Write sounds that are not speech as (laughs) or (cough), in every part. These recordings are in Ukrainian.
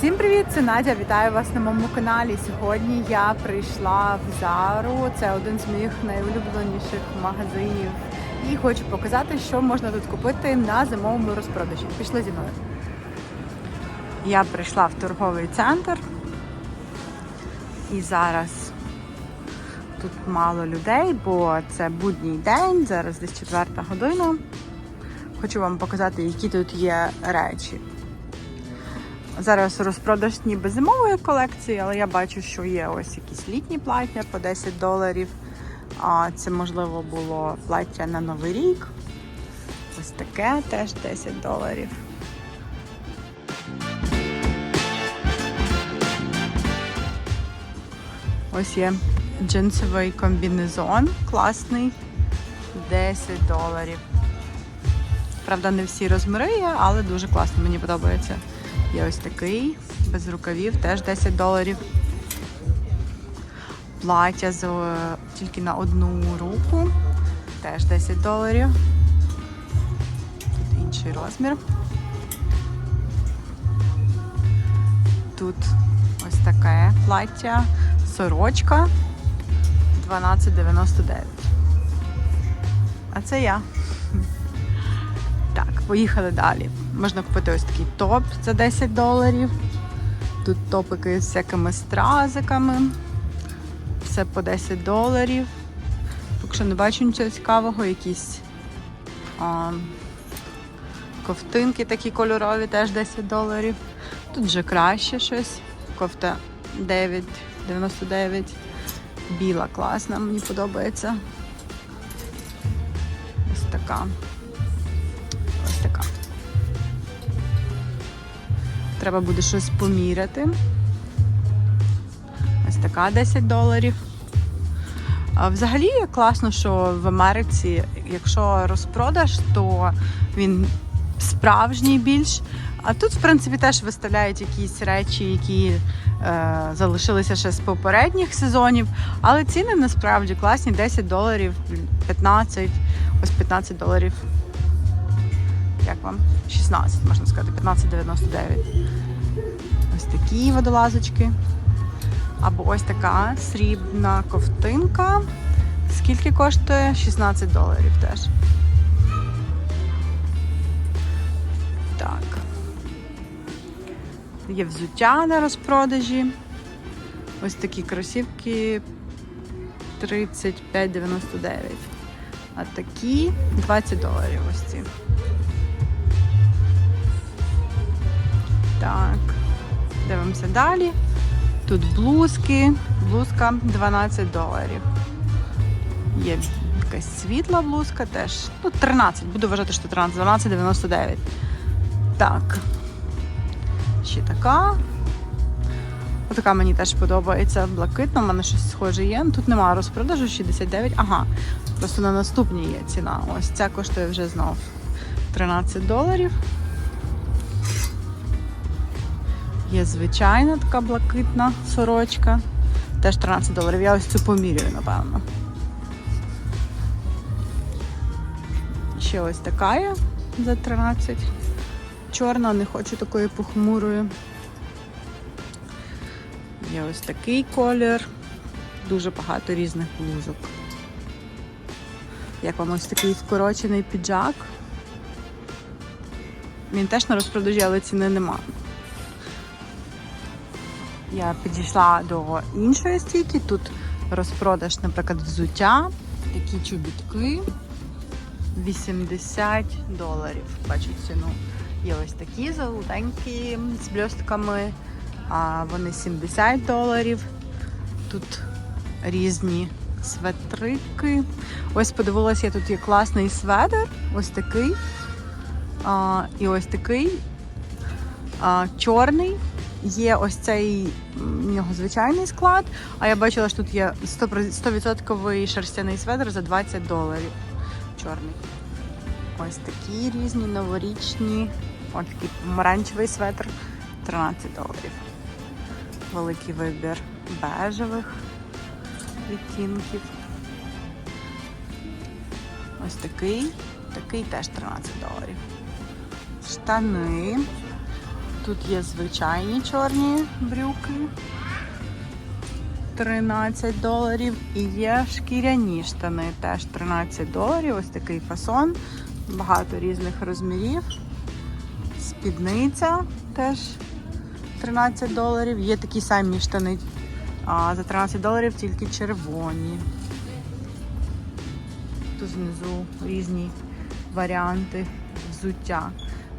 Всім привіт! Це Надя. Вітаю вас на моєму каналі. Сьогодні я прийшла в Зару. Це один з моїх найулюбленіших магазинів. І хочу показати, що можна тут купити на зимовому розпродажі. Пішли зі мною. Я прийшла в торговий центр. І зараз тут мало людей, бо це будній день, зараз десь четверта година. Хочу вам показати, які тут є речі. Зараз розпродаж ніби зимової колекції, але я бачу, що є ось якісь літні плаття по 10 доларів. А це можливо було плаття на Новий рік. Ось таке теж 10 доларів. Ось є джинсовий комбінезон класний. 10 доларів. Правда, не всі розміри є, але дуже класно, мені подобається. Є ось такий, без рукавів, теж 10 доларів. Плаття з, е, тільки на одну руку, теж 10 доларів. Тут інший розмір. Тут ось таке плаття, сорочка 12,99. А це я. Поїхали далі. Можна купити ось такий топ за 10 доларів. Тут топики з всякими стразиками. Все по 10 доларів. Поки що не бачу нічого цікавого, якісь а, ковтинки такі кольорові, теж 10 доларів. Тут вже краще щось. Кофта 9,99. Біла класна, мені подобається. Ось така. Ось така. Треба буде щось поміряти. Ось така 10 доларів. А взагалі класно, що в Америці, якщо розпродаж, то він справжній більш. А тут, в принципі, теж виставляють якісь речі, які е, залишилися ще з попередніх сезонів. Але ціни насправді класні: 10 доларів, 15, ось 15 доларів як вам? 16, можна сказати, 15,99. Ось такі водолазочки. Або ось така срібна ковтинка. Скільки коштує? 16 доларів теж. Так. Є взуття на розпродажі. Ось такі кросівки 35,99. А такі 20 доларів ось ці. Так, дивимося далі. Тут блузки. Блузка 12 доларів. Є якась світла блузка теж. Ну, 13, буду вважати, що 13, 12,99. Так. Ще така. Отака мені теж подобається. Блакитна, у мене щось схоже є. Тут немає розпродажу 69. Ага. Просто на наступній є ціна. Ось ця коштує вже знов 13 доларів. Є звичайна така блакитна сорочка. Теж 13 доларів. Я ось цю помірюю, напевно. Ще ось така є за 13. Чорна, не хочу такої похмурої. Є ось такий колір. Дуже багато різних блузок. Як вам ось такий скорочений піджак. Він теж на розпродажі, але ціни немає. Я підійшла до іншої стійки. Тут розпродаж, наприклад, взуття. Такі чобітки 80 доларів. Бачу ціну. Є ось такі золотенькі з бльостками. А вони 70 доларів. Тут різні светрики. Ось подивилася, я тут є класний сведер. Ось такий. А, І ось такий а, чорний. Є ось цей у нього звичайний склад, а я бачила, що тут є 100% шерстяний сведер за 20 доларів. Чорний. Ось такі різні новорічні. Ось такий помаранчевий светр 13 доларів. Великий вибір бежевих відтінків. Ось такий. Такий теж 13 доларів. Штани Тут є звичайні чорні брюки. 13 доларів. І є шкіряні штани, теж 13 доларів. Ось такий фасон. Багато різних розмірів. Спідниця теж 13 доларів. Є такі самі штани. А за 13 доларів тільки червоні. Тут знизу різні варіанти взуття.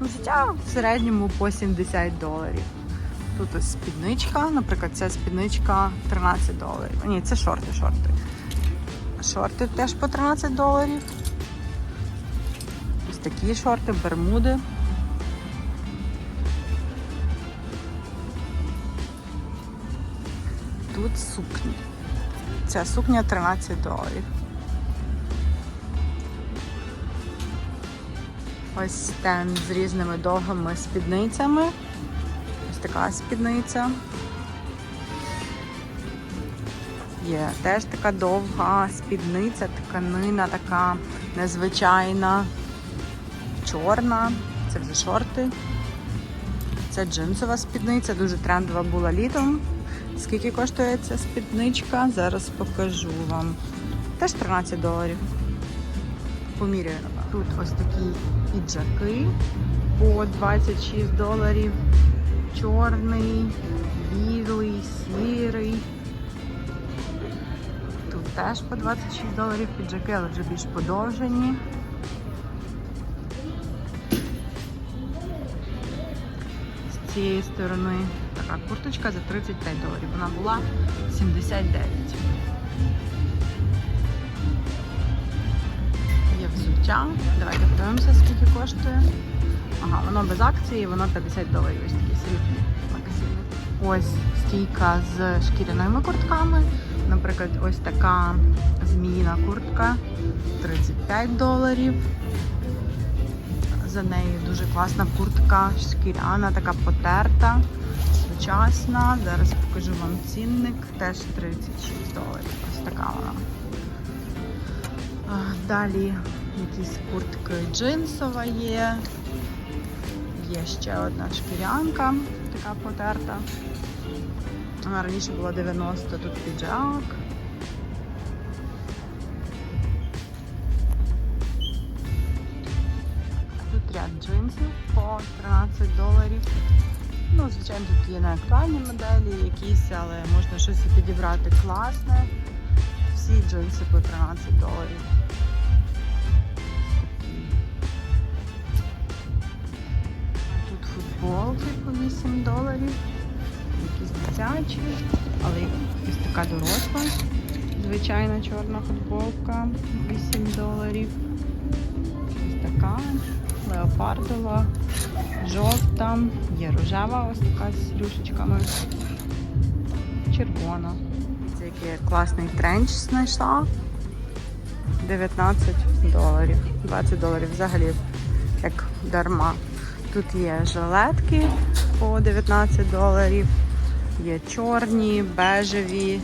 Ну, Взуття в середньому по 70 доларів. Тут ось спідничка, наприклад, ця спідничка 13 доларів. Ні, це шорти, шорти. Шорти теж по 13 доларів. Ось такі шорти, бермуди. Тут сукні. Ця сукня 13 доларів. Ось стенд з різними довгими спідницями. Ось така спідниця. Є теж така довга спідниця, тканина така незвичайна, чорна. Це вже шорти. Це джинсова спідниця, дуже трендова була літом. Скільки коштує ця спідничка? Зараз покажу вам. Теж 13 доларів. Поміряю. Тут ось такі піджаки по 26 доларів. Чорний, білий, сірий. Тут теж по 26 доларів піджаки, але вже більш подовжені. З цієї сторони така курточка за 35 доларів. Вона була 79. Взуття. Давайте подивимося, скільки коштує. Ага, воно без акції, воно 50 доларів. Ось такі срібні магазини. Ось стійка з шкіряними куртками. Наприклад, ось така зміїна куртка 35 доларів. За нею дуже класна куртка, шкіряна, така потерта, сучасна. Зараз покажу вам цінник, теж 36 доларів. Ось така вона. Далі якісь куртки джинсова є. Є ще одна шкірянка, така потерта. Вона раніше була 90, тут піджак. Тут ряд джинсів по 13 доларів. Ну, звичайно, тут є не актуальні моделі якісь, але можна щось і підібрати класне. Всі джинси по 13 доларів. Футболки по 8 доларів. Якісь дитячі, але ось така доросла. Звичайна чорна футболка 8 доларів. Ось така леопардова, жовта, є рожева ось така з рюшечками. Червона. Це який класний тренч знайшла. 19 доларів. 20 доларів взагалі як дарма. Тут є жилетки по 19 доларів, є чорні, бежеві.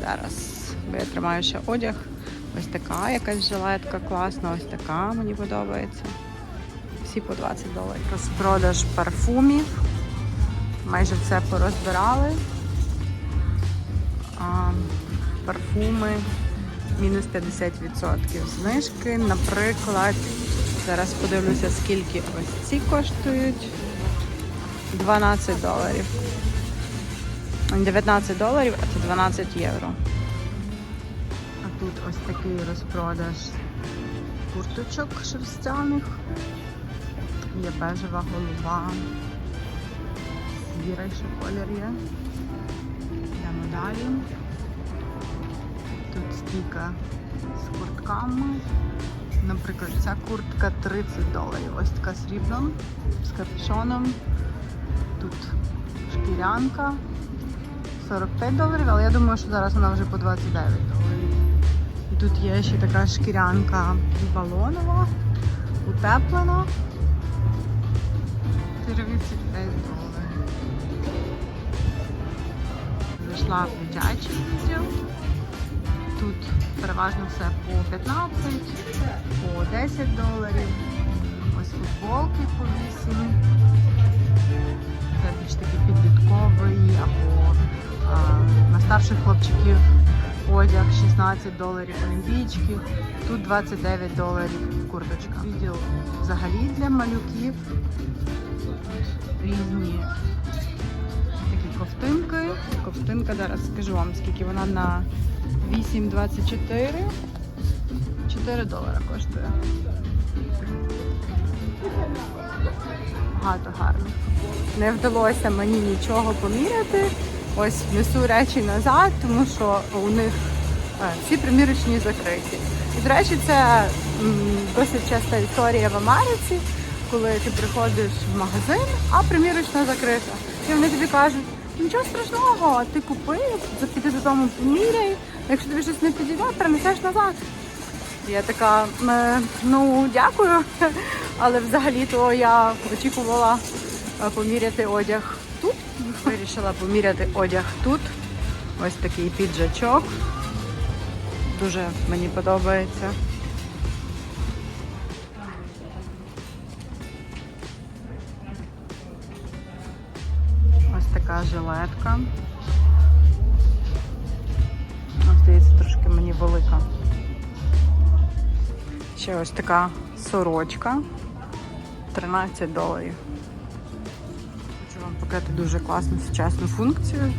Зараз бо я тримаю ще одяг. Ось така якась жилетка класна, ось така мені подобається. Всі по 20 доларів. Розпродаж парфумів. Майже все порозбирали. А, парфуми мінус 50% знижки. Наприклад, зараз подивлюся, скільки ось ці коштують. 12 доларів. 19 доларів, а це 12 євро. А тут ось такий розпродаж курточок шерстяних. Є бежева голуба. Сірий ще колір є. Йдемо далі. Тут стійка з куртками. Наприклад, ця куртка 30 доларів. Ось така срібна з капюшоном. Тут шкірянка 45 доларів, але я думаю, що зараз вона вже по 29 доларів. І тут є ще така шкірянка балонова, утеплена. 35 доларів. Зайшла в дитячий відділ переважно все по 15, по 10 доларів. Ось футболки по 8. Це більш такий підлітковий або а, на старших хлопчиків одяг 16 доларів олімпійчики, тут 29 доларів курточка. Відділ взагалі для малюків різні ковтинки. Ковтинка зараз скажу вам, скільки вона на 8,24. 4 долара коштує. Багато гарно. Не вдалося мені нічого поміряти. Ось несу речі назад, тому що у них е, всі примірочні закриті. І, до речі, це досить часта історія в Америці, коли ти приходиш в магазин, а примірочна закрита. І вони тобі кажуть, нічого страшного, ти купив, піди додому поміряй, якщо тобі щось не підійде, принесеш назад. Я така, «Е, ну дякую, (laughs) але взагалі-то я очікувала е, поміряти одяг тут. Вирішила поміряти одяг тут. Ось такий піджачок. Дуже мені подобається. Така жилетка. Здається, трошки мені велика. Ще ось така сорочка. 13 доларів. Хочу вам показати дуже класну сучасну функцію.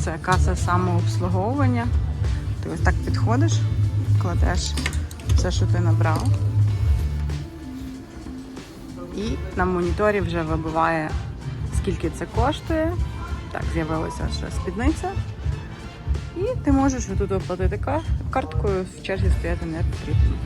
Це каса самообслуговування. Ти ось так підходиш, кладеш все, що ти набрав. І на моніторі вже вибиває, скільки це коштує. Так, з'явилася ще спідниця. І ти можеш отут оплатити кар- карткою, в черзі стояти не потрібно.